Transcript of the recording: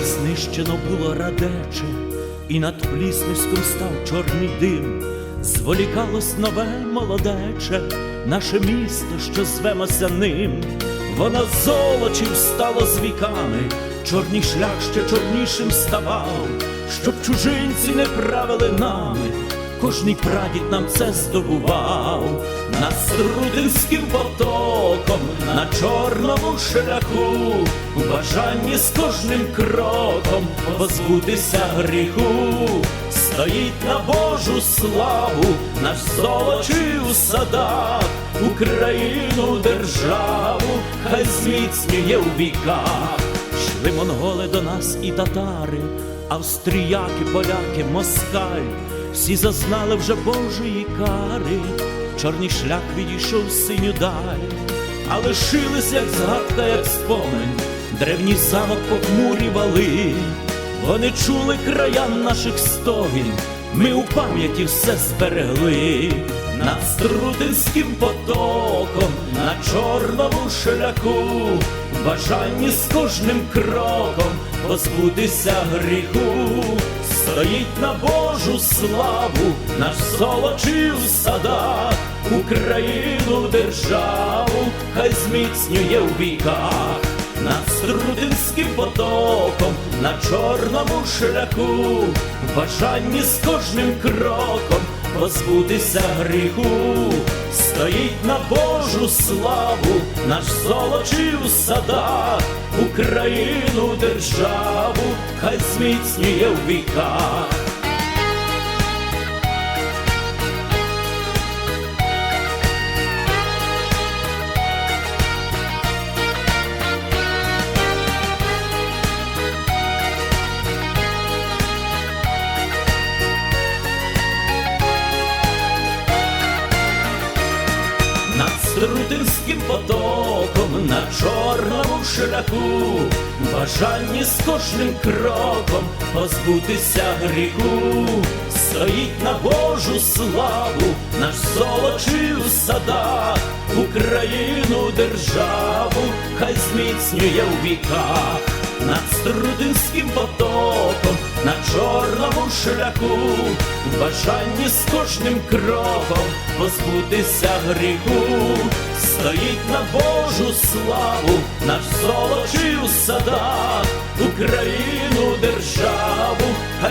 знищено було радече, і над Пліснівськом став чорний дим, зволікалось нове молодече, наше місто, що звемося ним, воно золочів стало з віками, чорний шлях ще чорнішим ставав, щоб чужинці не правили нами. Кожний прадід нам це здобував над Струдинським потоком, на чорному шляху, в бажанні з кожним кроком позбутися гріху, стоїть на Божу славу, наш золочий у садах, Україну державу, хай зміцнює у віках. Йшли монголи до нас і татари, австріяки, поляки, москаль, всі зазнали вже Божої кари, чорний шлях відійшов синю даль, а лишились, як згадка, як спомень, древній замок похмурі вали, вони чули краян наших стогін, ми у пам'яті все зберегли. Над Струтинським потоком, чорному шляху, бажанні з кожним кроком позбутися гріху, стоїть на Божу славу, наш золочий у садах, Україну державу, хай зміцнює у віках. Над Струтинським потоком, на чорному шляху, бажанні з кожним кроком позбутися гріху, стоїть на Божу славу, наш золочив садах, Україну державу, хай зміцнює в віках. Над Струтинським потоком, на чорному шляху, в бажанні з кожним кроком позбутися гріху, стоїть на Божу славу, наш золочий у садах, Україну державу, хай зміцнює у віках. Над Струдинським потоком, на чорному шляху, в бажанні з кожним кроком позбутися гріху, стоїть на Божу славу, наш золочий у садах, Україну державу,